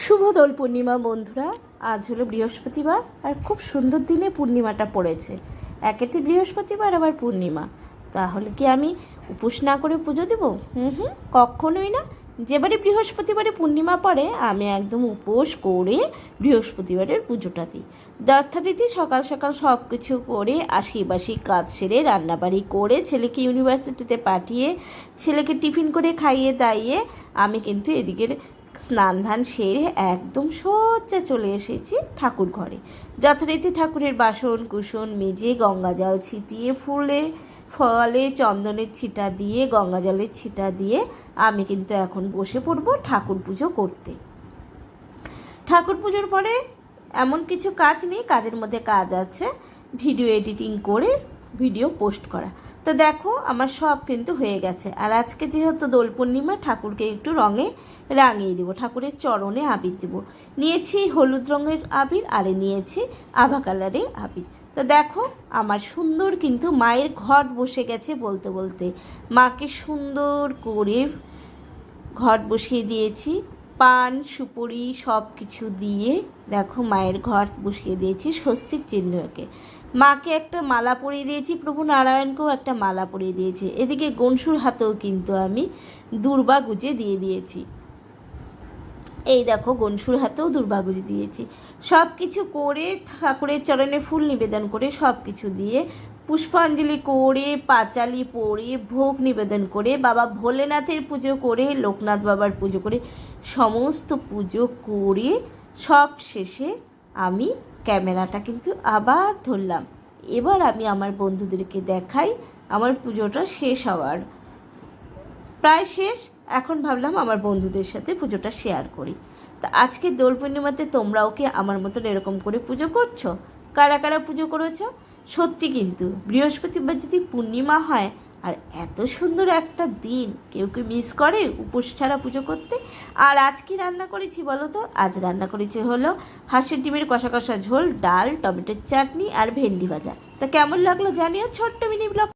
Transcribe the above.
শুভ দোল পূর্ণিমা বন্ধুরা, আজ হলো বৃহস্পতিবার আর খুব সুন্দর দিনে পূর্ণিমাটা পড়েছে। একেতে বৃহস্পতিবার, আবার পূর্ণিমা। তাহলে কি আমি উপোস না করে পুজো দেবো? হুম হুম, কখনোই না। যেবারে বৃহস্পতিবারে পূর্ণিমা পড়ে, আমি একদম উপোস করে বৃহস্পতিবারের পুজোটা দিই। যথারীতি সকাল সকাল সব কিছু করে আশিবাসি কাজ সেরে রান্নাবাড়ি করে ছেলেকে ইউনিভার্সিটিতে পাঠিয়ে, ছেলেকে টিফিন করে খাইয়ে দাইয়ে, আমি কিন্তু এদিকের স্নান ধান সেরে একদম সোজা চলে এসেছি ঠাকুর ঘরে। যথারীতি ঠাকুরের বাসন, কুসন, মেজে গঙ্গা জল ছিটিয়ে ফুলে, ফলে চন্দনের ছিটা দিয়ে, গঙ্গা জলের ছিটা দিয়ে আমি কিন্তু এখন বসে পড়ব ঠাকুর পুজো করতে। ঠাকুর পুজোর পরে এমন কিছু কাজ নেই, কাজের মধ্যে কাজ আছে, ভিডিও এডিটিং করে, ভিডিও পোস্ট করা। তো দেখো, আমার সব কিন্তু হয়ে গেছে। আর আজকে যেহেতু দোল পূর্ণিমা, ঠাকুরকে একটু রঙে রাঙিয়ে দেবো, ঠাকুরের চরণে আবির দেবো। নিয়েছি হলুদ রঙের আবির, আর নিয়েছি আভা কালারের আবির। তো দেখো, আমার সুন্দর কিন্তু মায়ের ঘট বসে গেছে বলতে বলতে। মাকে সুন্দর করে ঘট বসিয়ে দিয়েছি। পান, সুপুরি সব কিছু দিয়ে দেখো মায়ের ঘর বসিয়ে দিয়েছি স্বস্তিক চিহ্নকে। মাকে একটা মালা পরিয়ে দিয়েছি, প্রভু নারায়ণকেও একটা মালা পরিয়ে দিয়েছি। এদিকে গনসুর হাতেও কিন্তু আমি দুর্বা গুজে দিয়ে দিয়েছি। এই দেখো গনসুর হাতেও দুর্বাগুজ দিয়েছি। সব কিছু করে ঠাকুরের চরণে ফুল নিবেদন করে সব কিছু দিয়ে পুষ্পাঞ্জলি করে, পাঁচালি পরে, ভোগ নিবেদন করে, বাবা ভোলেনাথের পুজো করে, লোকনাথ বাবার পুজো করে, সমস্ত পুজো করে, সব শেষে আমি ক্যামেরাটা কিন্তু আবার ধরলাম। এবার আমি আমার বন্ধুদেরকে দেখাই আমার পুজোটা শেষ হওয়ার। প্রায় শেষ, এখন ভাবলাম আমার বন্ধুদের সাথে পুজোটা শেয়ার করি। তা আজকে দোল পূর্ণিমাতে তোমরাও কি আমার মতন এরকম করে পুজো করছ? কারা কারা পুজো করেছ? সত্যি কিন্তু, বৃহস্পতিবার যদি পূর্ণিমা হয়, আর এত সুন্দর একটা দিন, কেউ কেউ মিস করে উপোস ছাড়া পুজো করতে? আর আজ কি রান্না করেছি বলো তো? আজ রান্না করেছি হলো হাঁসের ডিমের কষা কষা ঝোল, ডাল, টমেটোর চাটনি আর ভেন্ডি ভাজা। তা কেমন লাগল জানিও ছোট্ট মিনি ব্লগ